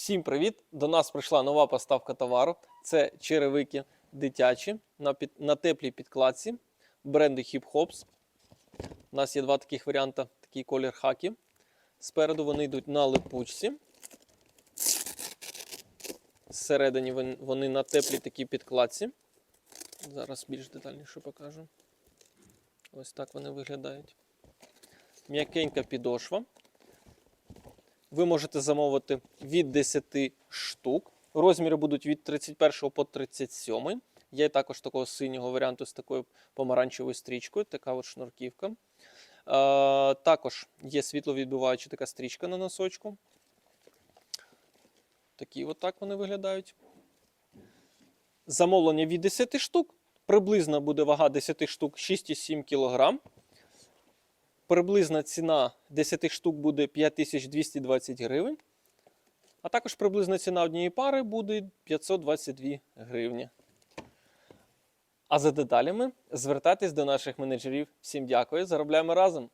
Всім привіт! До нас прийшла нова поставка товару. Це черевики дитячі на, під, на теплій підкладці бренду Hip Hops. У нас є два таких варіанти, такий колір хакі. Спереду вони йдуть на липучці. Зсередині вони на теплій такій підкладці. Зараз більш детальніше покажу. Ось так вони виглядають. М'якенька підошва. Ви можете замовити від 10 штук. Розміри будуть від 31 по 37. Є також такого синього варіанту з такою помаранчевою стрічкою, така от шнурківка. Е, також є світловідбиваюча така стрічка на носочку. Такі от так вони виглядають. Замовлення від 10 штук. Приблизно буде вага 10 штук 6,7 кг. Приблизна ціна 10 штук буде 5220 гривень. А також приблизна ціна однієї пари буде 522 гривні. А за деталями звертайтесь до наших менеджерів. Всім дякую. Заробляємо разом!